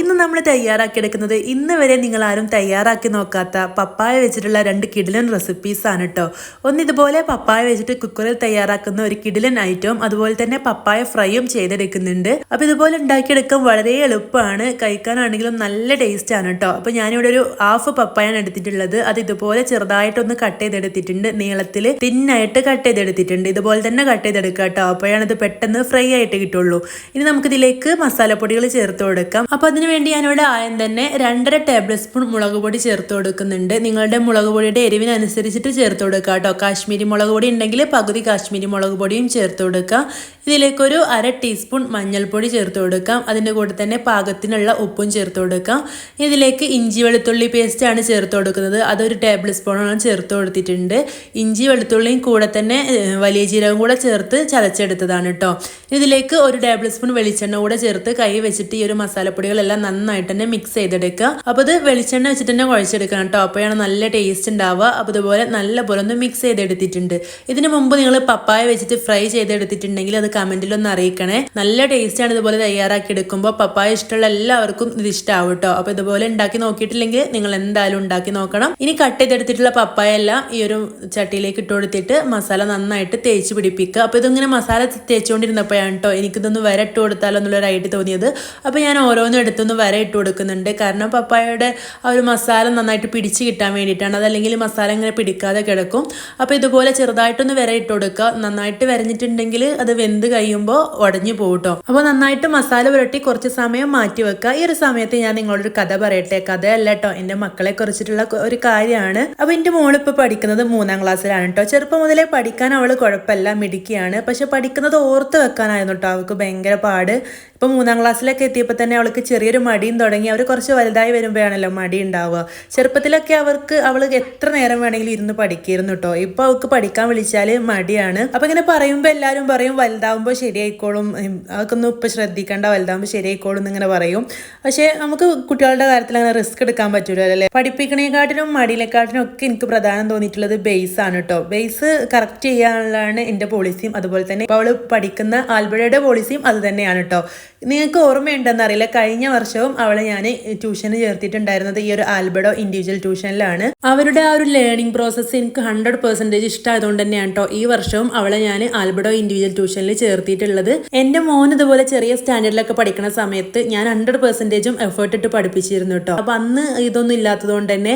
ഇന്ന് നമ്മൾ തയ്യാറാക്കിയെടുക്കുന്നത് ഇന്ന് വരെ നിങ്ങൾ ആരും തയ്യാറാക്കി നോക്കാത്ത പപ്പായ വെച്ചിട്ടുള്ള രണ്ട് കിടിലൻ റെസിപ്പീസ് ആണ് കേട്ടോ ഒന്ന് ഇതുപോലെ പപ്പായ വെച്ചിട്ട് കുക്കറിൽ തയ്യാറാക്കുന്ന ഒരു കിടിലൻ ഐറ്റവും അതുപോലെ തന്നെ പപ്പായ ഫ്രൈയും ചെയ്തെടുക്കുന്നുണ്ട്. അപ്പോൾ ഇതുപോലെ ഉണ്ടാക്കിയെടുക്കാൻ വളരെ എളുപ്പമാണ്. കഴിക്കാനാണെങ്കിലും നല്ല ടേസ്റ്റ് ആണ് കേട്ടോ അപ്പോൾ ഞാനിവിടെ ഒരു ഹാഫ് പപ്പായാണ് എടുത്തിട്ടുള്ളത്. അത് ഇതുപോലെ ചെറുതായിട്ടൊന്ന് കട്ട് ചെയ്തെടുത്തിട്ടുണ്ട്. നീളത്തിൽ തിന്നായിട്ട് കട്ട് ചെയ്തെടുത്തിട്ടുണ്ട്. ഇതുപോലെ തന്നെ കട്ട് ചെയ്തെടുക്കുക കേട്ടോ അപ്പോഴാണ് ഇത് പെട്ടെന്ന് ഫ്രൈ ആയിട്ട് കിട്ടുള്ളൂ. ഇനി നമുക്കിതിലേക്ക് മസാലപ്പൊടികൾ ചേർത്ത് കൊടുക്കാം. അപ്പോൾ അതിന് വേണ്ടി ഞാനിവിടെ ആയം തന്നെ രണ്ടര ടേബിൾ സ്പൂൺ മുളക് പൊടി ചേർത്ത് കൊടുക്കുന്നുണ്ട്. നിങ്ങളുടെ മുളക് പൊടിയുടെ എരിവിനനുസരിച്ചിട്ട് ചേർത്ത് കൊടുക്കുക കേട്ടോ. കാശ്മീരി മുളക് പൊടി ഉണ്ടെങ്കിൽ പകുതി കാശ്മീരി മുളക് പൊടിയും ചേർത്ത് കൊടുക്കുക. ഇതിലേക്കൊരു അര ടീസ്പൂൺ മഞ്ഞൾപ്പൊടി ചേർത്ത് കൊടുക്കാം അതിന്റെ കൂടെ തന്നെ പാകത്തിനുള്ള ഉപ്പും ചേർത്ത് കൊടുക്കാം ഇതിലേക്ക് ഇഞ്ചി വെളുത്തുള്ളി പേസ്റ്റ് ആണ് ചേർത്ത് കൊടുക്കുന്നത്. അതൊരു ടേബിൾ സ്പൂണോളം ചേർത്ത് കൊടുത്തിട്ടുണ്ട്. ഇഞ്ചി വെളുത്തുള്ളിയും കൂടെ തന്നെ വലിയ ജീരകം കൂടെ ചേർത്ത് ചതച്ചെടുത്തതാണ് കേട്ടോ. ഇതിലേക്ക് ഒരു ടേബിൾ സ്പൂൺ വെളിച്ചെണ്ണ കൂടെ ചേർത്ത് കൈ വെച്ചിട്ട് ഈ ഒരു മസാലപ്പൊടികളെല്ലാം നന്നായിട്ട് തന്നെ മിക്സ് ചെയ്തെടുക്കുക. അപ്പോൾ ഇത് വെളിച്ചെണ്ണ വെച്ചിട്ട് തന്നെ കുഴച്ചെടുക്കണം കേട്ടോ. അപ്പോഴാണ് നല്ല ടേസ്റ്റ് ഉണ്ടാവുക. അപ്പോൾ ഇതുപോലെ നല്ല പോലെ ഒന്ന് മിക്സ് ചെയ്തെടുത്തിട്ടുണ്ട്. ഇതിന് മുമ്പ് നിങ്ങൾ പപ്പായ വെച്ചിട്ട് ഫ്രൈ ചെയ്തെടുത്തിട്ടുണ്ടെങ്കിൽ അത് കമന്റിലൊന്ന് അറിയിക്കണേ. നല്ല ടേസ്റ്റാണ് ഇതുപോലെ തയ്യാറാക്കി എടുക്കുമ്പോൾ പപ്പായ ഇഷ്ടമുള്ള എല്ലാവർക്കും ഇത് ഇഷ്ടമാവും കേട്ടോ. അപ്പോൾ ഇതുപോലെ ഉണ്ടാക്കി നോക്കിയിട്ടില്ലെങ്കിൽ നിങ്ങൾ എന്തായാലും ഉണ്ടാക്കി നോക്കണം. ഇനി കട്ട് ചെയ്തെടുത്തിട്ടുള്ള പപ്പായ എല്ലാം ഈ ഒരു ചട്ടിയിലേക്ക് ഇട്ട് കൊടുത്തിട്ട് മസാല നന്നായിട്ട് തേച്ച് പിടിപ്പിക്കുക. അപ്പോൾ ഇതിങ്ങനെ മസാല തേച്ചുകൊണ്ടിരുന്നപ്പോഴാണ് കേട്ടോ എനിക്കിതൊന്ന് വരട്ട് കൊടുത്താലോ എന്നുള്ളൊരു ഐഡിയ തോന്നിയത്. അപ്പോൾ ഞാൻ ഓരോന്നും എടുത്തൊന്ന് വര ഇട്ട് കൊടുക്കുന്നുണ്ട്. കാരണം പപ്പായയുടെ ആ ഒരു മസാല നന്നായിട്ട് പിടിച്ച് കിട്ടാൻ വേണ്ടിയിട്ടാണ്. അതല്ലെങ്കിൽ മസാല ഇങ്ങനെ പിടിക്കാതെ കിടക്കും. അപ്പോൾ ഇതുപോലെ ചെറുതായിട്ടൊന്ന് വര ഇട്ട് കൊടുക്കുക. നന്നായിട്ട് വരഞ്ഞിട്ടുണ്ടെങ്കിൽ അത് വെന്ത് കഴിയുമ്പോൾ ഉടഞ്ഞു പോകും അപ്പോൾ നന്നായിട്ട് മസാല പുരട്ടി കുറച്ച് സമയം മാറ്റി വെക്കുക. ഈ ഒരു സമയത്ത് ഞാൻ നിങ്ങളോടൊരു കഥ പറയട്ടെ. കഥയല്ല കേട്ടോ. എന്റെ മക്കളെ കുറിച്ചിട്ടുള്ള ഒരു കാര്യമാണ്. അപ്പോൾ എന്റെ മോളിപ്പോൾ പഠിക്കുന്നത് മൂന്നാം ക്ലാസ്സിലാണ് കേട്ടോ. ചെറുപ്പം മുതലേ പഠിക്കാൻ അവൾ കുഴപ്പമില്ല. മിടുക്കിയാണ്. പക്ഷെ പഠിക്കുന്നത് ഓർത്ത് വെക്കാനായിരുന്നു കേട്ടോ. അവൾക്ക് ഭയങ്കര പാട്. ഇപ്പം മൂന്നാം ക്ലാസ്സിലൊക്കെ എത്തിയപ്പോൾ തന്നെ അവൾക്ക് ചെറിയൊരു മടിയും തുടങ്ങി അവർ കുറച്ച് വലുതായി വരുമ്പോഴാണല്ലോ മടി ഉണ്ടാവുക. ചെറുപ്പത്തിലൊക്കെ അവർക്ക് അവൾ എത്ര നേരം വേണമെങ്കിലും ഇരുന്ന് പഠിക്കായിരുന്നു കേട്ടോ ഇപ്പോൾ അവൾക്ക് പഠിക്കാൻ വിളിച്ചാൽ മടിയാണ്. അപ്പം ഇങ്ങനെ പറയുമ്പോൾ എല്ലാവരും പറയും വലുതാവുമ്പോൾ ശരിയായിക്കോളും. അതൊക്കൊന്നും ശ്രദ്ധിക്കണ്ട ശ്രദ്ധിക്കേണ്ട. വലുതാവുമ്പോൾ ശരിയായിക്കോളും എന്നിങ്ങനെ പറയും. പക്ഷേ നമുക്ക് കുട്ടികളുടെ കാര്യത്തിൽ അങ്ങനെ റിസ്ക് എടുക്കാൻ പറ്റൂല അല്ലേ? പഠിപ്പിക്കണേക്കാട്ടിലും മടിയിലെക്കാട്ടിലും ഒക്കെ എനിക്ക് പ്രധാനം തോന്നിയിട്ടുള്ളത് ബേസ് ആണ് കേട്ടോ ബേസ് കറക്റ്റ് ചെയ്യാനുള്ളതാണ് എന്റെ പോളിസിയും. അതുപോലെ തന്നെ അവൾ പഠിക്കുന്ന ആൽബർഡയുടെ പോളിസിയും അത് തന്നെയാണ് കേട്ടോ നിങ്ങൾക്ക് ഓർമ്മയുണ്ടെന്ന് അറിയില്ല. കഴിഞ്ഞ വർഷവും അവളെ ഞാൻ ട്യൂഷന് ചേർത്തിട്ടുണ്ടായിരുന്നത് ഈ ഒരു ആൽബഡോ ഇൻഡിവിജ്വൽ ട്യൂഷനിലാണ്. അവരുടെ ആ ഒരു ലേണിംഗ് പ്രോസസ്സ് എനിക്ക് ഹൺഡ്രഡ് പെർസെന്റേജ് ഇഷ്ടമായതുകൊണ്ട് തന്നെയാണ് കേട്ടോ ഈ വർഷവും അവളെ ഞാൻ ആൽബഡോ ഇൻഡിവിജ്വൽ ട്യൂഷനിൽ ചേർത്തിട്ടുള്ളത് എന്റെ മോൻ ഇതുപോലെ ചെറിയ സ്റ്റാൻഡേർഡിലൊക്കെ പഠിക്കുന്ന സമയത്ത് ഞാൻ ഹൺഡ്രഡ് പെർസെന്റേജും എഫേർട്ട് ഇട്ട് പഠിപ്പിച്ചിരുന്നു കേട്ടോ അപ്പം അന്ന് ഇതൊന്നും ഇല്ലാത്തതുകൊണ്ട് തന്നെ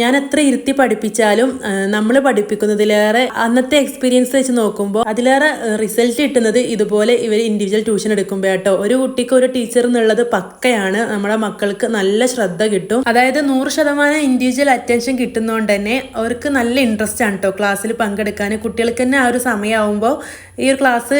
ഞാൻ എത്ര ഇരുത്തി പഠിപ്പിച്ചാലും നമ്മൾ പഠിപ്പിക്കുന്നതിലേറെ അന്നത്തെ എക്സ്പീരിയൻസ് വെച്ച് നോക്കുമ്പോൾ അതിലേറെ റിസൾട്ട് കിട്ടുന്നത് ഇതുപോലെ ഇവർ ഇൻഡിവിജ്വൽ ട്യൂഷൻ എടുക്കുമ്പോൾ കേട്ടോ ഒരു കുട്ടിക്ക് ഒരു ടീച്ചർ എന്നുള്ളത് പക്കയാണ്. നമ്മുടെ മക്കൾക്ക് നല്ല ശ്രദ്ധ കിട്ടും. അതായത് നൂറ് ശതമാനം ഇൻഡിവിജ്വൽ അറ്റൻഷൻ കിട്ടുന്നതുകൊണ്ട് തന്നെ അവർക്ക് നല്ല ഇൻട്രസ്റ്റ് ആണ് കേട്ടോ ക്ലാസ്സിൽ പങ്കെടുക്കാൻ കുട്ടികൾക്ക് തന്നെ ആ ഒരു സമയമാകുമ്പോൾ ഈ ഒരു ക്ലാസ്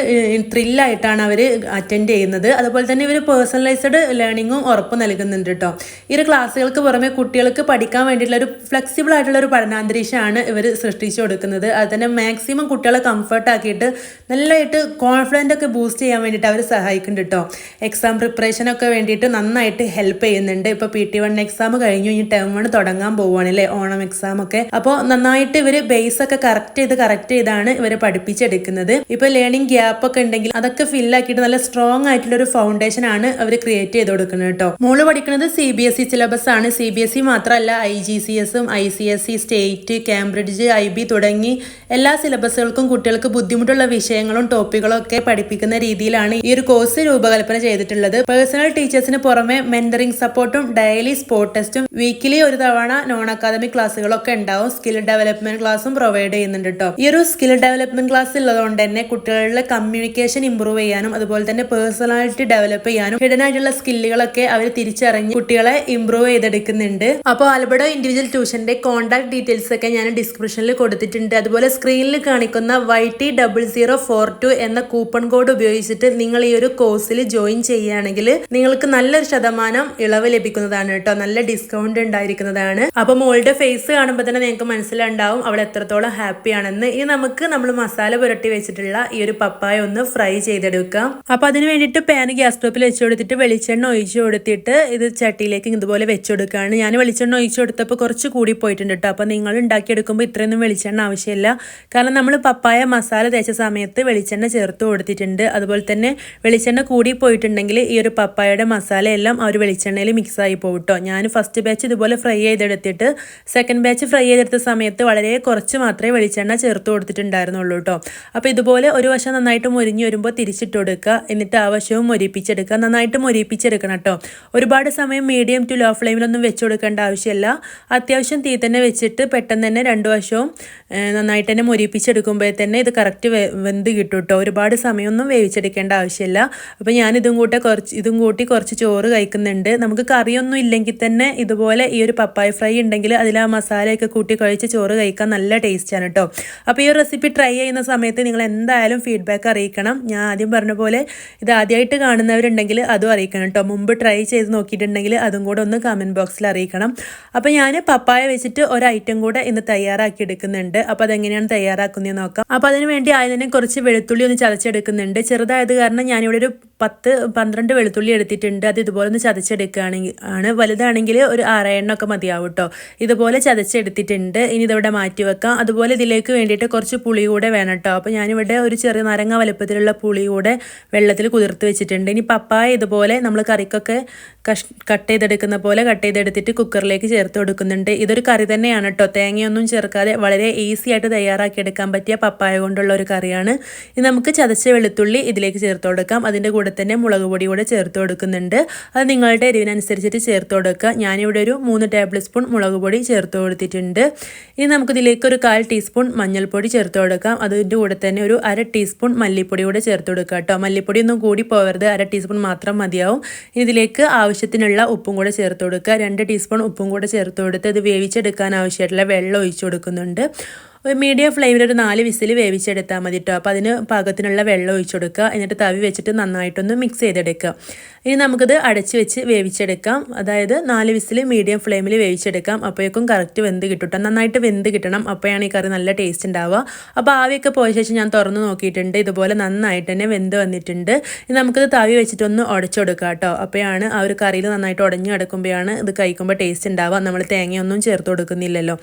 ത്രില്ലായിട്ടാണ് അവർ അറ്റൻഡ് ചെയ്യുന്നത്. അതുപോലെ തന്നെ ഇവർ പേഴ്സണലൈസ്ഡ് ലേണിങ്ങും ഉറപ്പ് നൽകുന്നുണ്ട് കേട്ടോ ഈ ഒരു ക്ലാസ്സുകൾക്ക് പുറമെ കുട്ടികൾക്ക് പഠിക്കാൻ വേണ്ടിയിട്ടുള്ള ഒരു ഫ്ലെക്സിബിൾ ആയിട്ടുള്ള ഒരു പഠനാന്തരീക്ഷമാണ് ഇവർ സൃഷ്ടിച്ചു കൊടുക്കുന്നത്. അത് തന്നെ മാക്സിമം കുട്ടികളെ കംഫർട്ട് ആക്കിയിട്ട് നല്ലതായിട്ട് കോൺഫിഡന്റ് ഒക്കെ ബൂസ്റ്റ് ചെയ്യാൻ വേണ്ടിയിട്ട് അവർ സഹായിക്കുന്നുണ്ട് കേട്ടോ എക്സാം പ്രിപ്പറേഷനൊക്കെ വേണ്ടിയിട്ട് നന്നായിട്ട് ഹെൽപ്പ് ചെയ്യുന്നുണ്ട്. ഇപ്പോൾ പി ടി വൺ എക്സാം കഴിഞ്ഞു. ഇനി ടേം വൺ തുടങ്ങാൻ പോവുകയാണ് അല്ലേ? ഓണം എക്സാം ഒക്കെ. അപ്പോൾ നന്നായിട്ട് ഇവർ ബേസ് ഒക്കെ കറക്റ്റ് ചെയ്ത് കറക്റ്റ് ചെയ്താണ് ഇവരെ പഠിപ്പിച്ചെടുക്കുന്നത്. ഇപ്പോൾ ലേണിംഗ് ഗ്യാപ്പ് ഒക്കെ ഉണ്ടെങ്കിൽ അതൊക്കെ ഫില്ലാക്കിയിട്ട് നല്ല സ്ട്രോങ് ആയിട്ടുള്ള ഒരു ഫൗണ്ടേഷൻ ആണ് അവർ ക്രിയേറ്റ് ചെയ്ത് കൊടുക്കുന്നത് കേട്ടോ മോൾ പഠിക്കുന്നത് C B S E syllabus ആണ്. സി ബി എസ് ഇ മാത്രമല്ല ഐ ജി സി എസും I C S E state Cambridge I B തുടങ്ങി എല്ലാ സിലബസുകൾക്കും കുട്ടികൾക്ക് ബുദ്ധിമുട്ടുള്ള വിഷയങ്ങളും ടോപ്പിക്കുകളും ഒക്കെ പഠിപ്പിക്കുന്ന രീതിയിലാണ് ഈ ഒരു കോഴ്സ് രൂപകൽപ്പന ചെയ്തിട്ടുള്ളത്. പേഴ്സണൽ ടീച്ചേഴ്സിന് പുറമെ മെന്ററിംഗ് സപ്പോർട്ടും ഡെയിലി സ്പോർട്ട് ടെസ്റ്റും വീക്കിലി ഒരു തവണ നോൺ അക്കാദമിക് ക്ലാസ്സുകളൊക്കെ ഉണ്ടാവും. സ്കിൽ ഡെവലപ്മെന്റ് ക്ലാസ്സും പ്രൊവൈഡ് ചെയ്യുന്നുണ്ട് കേട്ടോ ഈ ഒരു സ്കിൽ ഡെവലപ്മെന്റ് ക്ലാസ് ഉള്ളതുകൊണ്ട് തന്നെ കുട്ടികളുടെ കമ്മ്യൂണിക്കേഷൻ ഇമ്പ്രൂവ് ചെയ്യാനും അതുപോലെ തന്നെ പേഴ്സണാലിറ്റി ഡെവലപ്പ് ചെയ്യാനും ഹിഡൻ ആയിട്ടുള്ള സ്കില്ലുകളൊക്കെ അവർ തിരിച്ചറിഞ്ഞ് കുട്ടികളെ ഇമ്പ്രൂവ് ചെയ്തെടുക്കുന്നുണ്ട്. അപ്പോൾ അൽബഡോ ഇൻഡിവിജ്വൽ ട്യൂഷന്റെ കോൺടാക്ട് ഡീറ്റെയിൽസ് ഒക്കെ ഞാൻ ഡിസ്ക്രിപ്ഷനിൽ കൊടുത്തിട്ടുണ്ട്. അതുപോലെ സ്ക്രീനിൽ കാണിക്കുന്ന Y T double zero four two എന്ന കൂപ്പൺ കോഡ് ഉപയോഗിച്ചിട്ട് നിങ്ങൾ ഈ ഒരു കോഴ്സിൽ ജോയിൻ ചെയ്യുകയാണെങ്കിൽ നിങ്ങൾക്ക് നല്ലൊരു ശതമാനം ഇളവ് ലഭിക്കുന്നതാണ് കേട്ടോ. നല്ല ഡിസ്കൗണ്ട് ഉണ്ടായിരിക്കുന്നതാണ്. അപ്പോൾ മോളുടെ ഫേസ് കാണുമ്പോൾ തന്നെ നിങ്ങൾക്ക് മനസ്സിലുണ്ടാവും അവൾ എത്രത്തോളം ഹാപ്പിയാണെന്ന് ഇനി നമുക്ക് നമ്മൾ മസാല പുരട്ടി വെച്ചിട്ടുള്ള ഈ ഒരു പപ്പായ ഒന്ന് ഫ്രൈ ചെയ്തെടുക്കാം. അപ്പോൾ അതിന് വേണ്ടിയിട്ട് പാൻ ഗ്യാസ് സ്റ്റോപ്പിൽ വെച്ച് കൊടുത്തിട്ട് വെളിച്ചെണ്ണ ഒഴിച്ചു കൊടുത്തിട്ട് ഇത് ചട്ടിയിലേക്ക് ഇതുപോലെ വെച്ചു കൊടുക്കുകയാണ്. ഞാൻ വെളിച്ചെണ്ണ ഒഴിച്ചു കൊടുത്തപ്പോൾ കുറച്ച് കൂടിപ്പോയിട്ടുണ്ട് കേട്ടോ അപ്പോൾ നിങ്ങൾ ഉണ്ടാക്കിയെടുക്കുമ്പോൾ ഇത്രയൊന്നും വെളിച്ചെണ്ണ ആവശ്യമില്ല. കാരണം നമ്മൾ പപ്പായ മസാല തേച്ച സമയത്ത് വെളിച്ചെണ്ണ ചേർത്ത് കൊടുത്തിട്ടുണ്ട്. അതുപോലെ തന്നെ വെളിച്ചെണ്ണ കൂടി പോയിട്ടുണ്ടെങ്കിൽ ഈ ഒരു പപ്പായയുടെ മസാലയെല്ലാം ആ ഒരു വെളിച്ചെണ്ണയിൽ മിക്സ് ആയി പോകും കേട്ടോ ഞാൻ ഫസ്റ്റ് ബാച്ച് ഇതുപോലെ ഫ്രൈ ചെയ്തെടുത്തിട്ട് സെക്കൻഡ് ബാച്ച് ഫ്രൈ ചെയ്തെടുത്ത സമയത്ത് വളരെ കുറച്ച് മാത്രമേ വെളിച്ചെണ്ണ ചേർത്ത് കൊടുത്തിട്ടുണ്ടായിരുന്നുള്ളൂ കേട്ടോ അപ്പോൾ ഇതുപോലെ ഒരു വശം നന്നായിട്ട് മുരിഞ്ഞ് വരുമ്പോൾ തിരിച്ചിട്ട് കൊടുക്കുക എന്നിട്ട് ആ വശവും മൊരിപ്പിച്ചെടുക്കുക നന്നായിട്ട് മൊരിപ്പിച്ചെടുക്കണം കേട്ടോ ഒരുപാട് സമയം മീഡിയം ടു ലോ ഫ്ലെയിമിലൊന്നും വെച്ച് കൊടുക്കേണ്ട ആവശ്യമില്ല. അത്യാവശ്യം തീ തന്നെ വെച്ചിട്ട് പെട്ടെന്ന് തന്നെ രണ്ട് വശവും നന്നായിട്ട് തന്നെ മൊരിപ്പിച്ചെടുക്കുമ്പോൾ തന്നെ ഇത് കറക്റ്റ് വെന്ത് കിട്ടും കേട്ടോ ഒരുപാട് സമയമൊന്നും വേവിച്ചെടുക്കേണ്ട ആവശ്യമില്ല അപ്പോൾ ഞാനിതും കൂട്ടി കുറച്ച് ഇതും കൂട്ടി കുറച്ച് ചോറ് കഴിക്കുന്നുണ്ട്. നമുക്ക് കറിയൊന്നും ഇല്ലെങ്കിൽ തന്നെ ഇതുപോലെ ഈ ഒരു പപ്പായ ഫ്രൈ ഉണ്ടെങ്കിൽ അതിൽ ആ മസാലയൊക്കെ കൂട്ടി കഴിച്ച് ചോറ് കഴിക്കാൻ നല്ല ടേസ്റ്റാണ് കേട്ടോ അപ്പോൾ ഈ റെസിപ്പി ട്രൈ ചെയ്യുന്ന സമയത്ത് നിങ്ങൾ എന്തായാലും ഫീഡ്ബാക്ക് അറിയിക്കണം. ഞാൻ ആദ്യം പറഞ്ഞ പോലെ ഇത് ആദ്യമായിട്ട് കാണുന്നവരുണ്ടെങ്കിൽ അതും അറിയിക്കണം കേട്ടോ മുമ്പ് ട്രൈ ചെയ്ത് നോക്കിയിട്ടുണ്ടെങ്കിൽ അതും കൂടെ ഒന്ന് കമന്റ് ബോക്സിൽ അറിയിക്കണം. അപ്പോൾ ഞാൻ പപ്പായ വെച്ചിട്ട് ഒരു ഐറ്റം കൂടെ ഇന്ന് തയ്യാറാക്കി എടുക്കുന്നുണ്ട് അപ്പോൾ അതെങ്ങനെയാണ് തയ്യാറാക്കുന്നത് നോക്കാം. അപ്പോൾ അതിന് വേണ്ടി ആദ്യം തന്നെ കുറച്ച് വെളുത്തുള്ളി ഒന്ന് ചതച്ചെടുക്കുന്നുണ്ട്. ചെറുതായത് കാരണം ഞാനിവിടെ ഒരു പത്ത് പന്ത്രണ്ട് വെളുത്തുള്ളി എടുത്തിട്ടുണ്ട്. അത് ഇതുപോലെ ഒന്ന് ചതച്ചെടുക്കുകയാണെങ്കിൽ ആണ്. വലുതാണെങ്കിൽ ഒരു ആറെണ്ണമൊക്കെ മതിയാവും കേട്ടോ ഇതുപോലെ ചതച്ചെടുത്തിട്ടുണ്ട്. ഇനി ഇതവിടെ മാറ്റി വെക്കാം. അതുപോലെ ഇതിലേക്ക് വേണ്ടിയിട്ട് കുറച്ച് പുളി കൂടെ വേണം കേട്ടോ അപ്പോൾ ഞാനിവിടെ ഒരു ചെറിയ നാരങ്ങ വലുപ്പത്തിലുള്ള പുളി കൂടെ വെള്ളത്തിൽ കുതിർത്ത് വെച്ചിട്ടുണ്ട്. ഇനി പപ്പായ ഇതുപോലെ നമ്മൾ കറിക്കൊക്കെ കഷ് കട്ട് ചെയ്തെടുക്കുന്ന പോലെ കട്ട് ചെയ്തെടുത്തിട്ട് കുക്കറിലേക്ക് ചേർത്ത് കൊടുക്കുന്നുണ്ട്. ഇതൊരു കറി തന്നെയാണ് കേട്ടോ തേങ്ങയൊന്നും ചേർക്കാതെ വളരെ ഈസി ആയിട്ട് തയ്യാറാക്കി എടുക്കാൻ പറ്റിയ പപ്പായ കൊണ്ടുള്ള ഒരു കറിയാണ്. ഇനി നമുക്ക് ചതച്ച വെളുത്തുള്ളി ഇതിലേക്ക് ചേർത്ത് കൊടുക്കാം. അതിന്റെ കൂടെ തന്നെ മുളക് പൊടി കൂടെ ചേർത്ത് കൊടുക്കുന്നുണ്ട്. അത് നിങ്ങളുടെ എരിവിനനുസരിച്ചിട്ട് ചേർത്ത് കൊടുക്കുക. ഞാനിവിടെ ഒരു മൂന്ന് ടേബിൾ സ്പൂൺ മുളക് പൊടി ചേർത്ത് കൊടുത്തിട്ടുണ്ട്. ഇനി നമുക്ക് ഇതിലേക്ക് ഒരു കാൽ ടീസ്പൂൺ മഞ്ഞൾപ്പൊടി ചേർത്ത് കൊടുക്കാം. അതിന്റെ കൂടെ തന്നെ ഒരു അര ടീസ്പൂൺ മല്ലിപ്പൊടി കൂടെ ചേർത്ത് കൊടുക്കുക കേട്ടോ മല്ലിപ്പൊടി ഒന്നും കൂടി പോകരുത്. അര ടീസ്പൂൺ മാത്രം മതിയാവും. ഇതിലേക്ക് ആവശ്യത്തിനുള്ള ഉപ്പും കൂടെ ചേർത്ത് കൊടുക്കുക. രണ്ട് ടീസ്പൂൺ ഉപ്പും കൂടെ ചേർത്ത് കൊടുത്ത് ഇത് വേവിച്ചെടുക്കാൻ ആവശ്യമായിട്ടുള്ള വെള്ളം ഒഴിച്ചു കൊടുക്കുന്നുണ്ട്. ഒരു മീഡിയം ഫ്ലെയിമിൽ ഒരു നാല് വിസിൽ വേവിച്ചെടുത്താൽ മതി കേട്ടോ അപ്പോൾ അതിന് പാകത്തിനുള്ള വെള്ളം ഒഴിച്ചു കൊടുക്കുക എന്നിട്ട് തവി വെച്ചിട്ട് നന്നായിട്ടൊന്ന് മിക്സ് ചെയ്തെടുക്കുക. ഇനി നമുക്കിത് അടച്ച് വെച്ച് വേവിച്ചെടുക്കാം. അതായത് നാല് വിസിൽ മീഡിയം ഫ്ലെയിമിൽ വേവിച്ചെടുക്കാം. അപ്പോഴേക്കും കറക്റ്റ് വെന്ത് കിട്ടും നന്നായിട്ട് വെന്ത് കിട്ടണം. അപ്പോഴാണ് ഈ കറി നല്ല ടേസ്റ്റ് ഉണ്ടാവുക അപ്പോൾ ആവിയൊക്കെ പോയ ശേഷം ഞാൻ തുറന്ന് നോക്കിയിട്ടുണ്ട്. ഇതുപോലെ നന്നായിട്ട് തന്നെ വെന്ത് വന്നിട്ടുണ്ട്. ഇനി നമുക്കിത് തവി വെച്ചിട്ടൊന്ന് ഉടച്ചു കൊടുക്കാം കേട്ടോ അപ്പോഴാണ് ആ ഒരു കറിയിൽ നന്നായിട്ട് ഉടഞ്ഞു കിടക്കുമ്പോഴാണ് ഇത് കഴിക്കുമ്പോൾ ടേസ്റ്റ് ഉണ്ടാവുക നമ്മൾ തേങ്ങയൊന്നും ചേർത്ത് കൊടുക്കുന്നില്ലല്ലോ.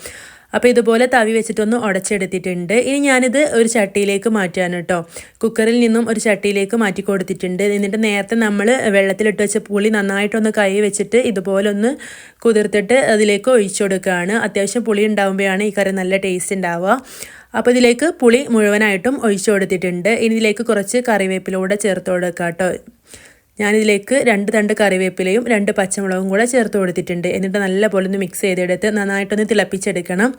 അപ്പോൾ ഇതുപോലെ തവി വെച്ചിട്ടൊന്ന് ഉടച്ചെടുത്തിട്ടുണ്ട്. ഇനി ഞാനിത് ഒരു ചട്ടിയിലേക്ക് മാറ്റാൻ കേട്ടോ. കുക്കറിൽ നിന്നും ഒരു ചട്ടിയിലേക്ക് മാറ്റി കൊടുത്തിട്ടുണ്ട്. എന്നിട്ട് നേരത്തെ നമ്മൾ വെള്ളത്തിലിട്ട് വെച്ച പുളി നന്നായിട്ടൊന്ന് കൈ വെച്ചിട്ട് ഇതുപോലെ ഒന്ന് കുതിർത്തിട്ട് അതിലേക്ക് ഒഴിച്ചു കൊടുക്കുകയാണ്. അത്യാവശ്യം പുളി ഉണ്ടാകുമ്പോഴാണ് ഈ കറി നല്ല ടേസ്റ്റ് ഉണ്ടാവുക. അപ്പോൾ ഇതിലേക്ക് പുളി മുഴുവനായിട്ടും ഒഴിച്ചു കൊടുത്തിട്ടുണ്ട്. ഇനി ഇതിലേക്ക് കുറച്ച് കറിവേപ്പിലൂടെ ചേർത്ത് കൊടുക്കാം കേട്ടോ. ഞാനിതിലേക്ക് രണ്ട് തണ്ട് കറിവേപ്പിലയും രണ്ട് പച്ചമുളകും കൂടെ ചേർത്ത് കൊടുത്തിട്ടുണ്ട്. എന്നിട്ട് നല്ലപോലെ ഒന്ന് മിക്സ് ചെയ്തെടുത്ത് നന്നായിട്ടൊന്ന് തിളപ്പിച്ചെടുക്കണം.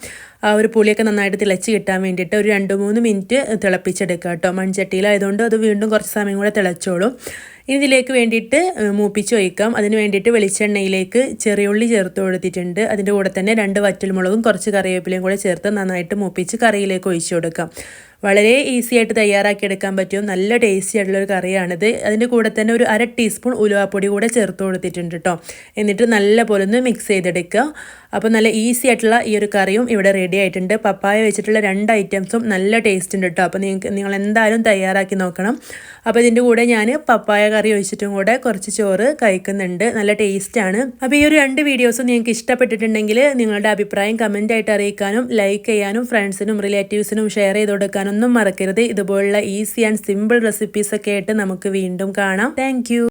ആ ഒരു പുളിയൊക്കെ നന്നായിട്ട് തിളച്ച് കിട്ടാൻ വേണ്ടിയിട്ട് ഒരു രണ്ട് മൂന്ന് മിനിറ്റ് തിളപ്പിച്ചെടുക്കുക കേട്ടോ. മൺചട്ടിയിലായതുകൊണ്ട് അത് വീണ്ടും കുറച്ച് സമയം കൂടെ തിളച്ചോളും. ഇതിലേക്ക് വേണ്ടിയിട്ട് മൂപ്പിച്ച് ഒഴിക്കാം. അതിന് വേണ്ടിയിട്ട് വെളിച്ചെണ്ണയിലേക്ക് ചെറിയുള്ളി ചേർത്ത് കൊടുത്തിട്ടുണ്ട്. അതിന്റെ കൂടെ തന്നെ രണ്ട് വറ്റൽമുളകും കുറച്ച് കറിവേപ്പിലയും കൂടെ ചേർത്ത് നന്നായിട്ട് മൂപ്പിച്ച് കറിയിലേക്ക് ഒഴിച്ചു കൊടുക്കാം. വളരെ ഈസി ആയിട്ട് തയ്യാറാക്കി എടുക്കാൻ പറ്റും. നല്ല ടേസ്റ്റി ആയിട്ടുള്ളൊരു കറിയാണിത്. അതിന്റെ കൂടെ തന്നെ ഒരു അര ടീസ്പൂൺ ഉലുവാപ്പൊടി കൂടെ ചേർത്ത് കൊടുത്തിട്ടുണ്ട് കേട്ടോ എന്നിട്ട് നല്ല പോലെ ഒന്ന് മിക്സ് ചെയ്തെടുക്കുക. അപ്പോൾ നല്ല ഈസി ആയിട്ടുള്ള ഈ ഒരു കറിയും ഇവിടെ റെഡി ആയിട്ടുണ്ട്. പപ്പായ വെച്ചിട്ടുള്ള രണ്ട് ഐറ്റംസും നല്ല ടേസ്റ്റ് ഉണ്ട് കേട്ടോ അപ്പോൾ നിങ്ങൾക്ക് നിങ്ങൾ എന്തായാലും തയ്യാറാക്കി നോക്കണം. അപ്പോൾ ഇതിന്റെ കൂടെ ഞാൻ പപ്പായ കറി ഒഴിച്ചിട്ടും കൂടെ കുറച്ച് ചോറ് കഴിക്കുന്നുണ്ട്. നല്ല ടേസ്റ്റാണ് അപ്പോൾ ഈ ഒരു രണ്ട് വീഡിയോസും നിങ്ങൾക്ക് ഇഷ്ടപ്പെട്ടിട്ടുണ്ടെങ്കിൽ നിങ്ങളുടെ അഭിപ്രായം കമന്റ് ആയിട്ട് അറിയിക്കാനും ലൈക്ക് ചെയ്യാനും ഫ്രണ്ട്സിനും റിലേറ്റീവ്സിനും ഷെയർ ചെയ്ത് കൊടുക്കാനൊന്നും മറക്കരുത്. ഇതുപോലുള്ള ഈസി ആൻഡ് സിമ്പിൾ റെസിപ്പീസൊക്കെ ആയിട്ട് നമുക്ക് വീണ്ടും കാണാം. താങ്ക്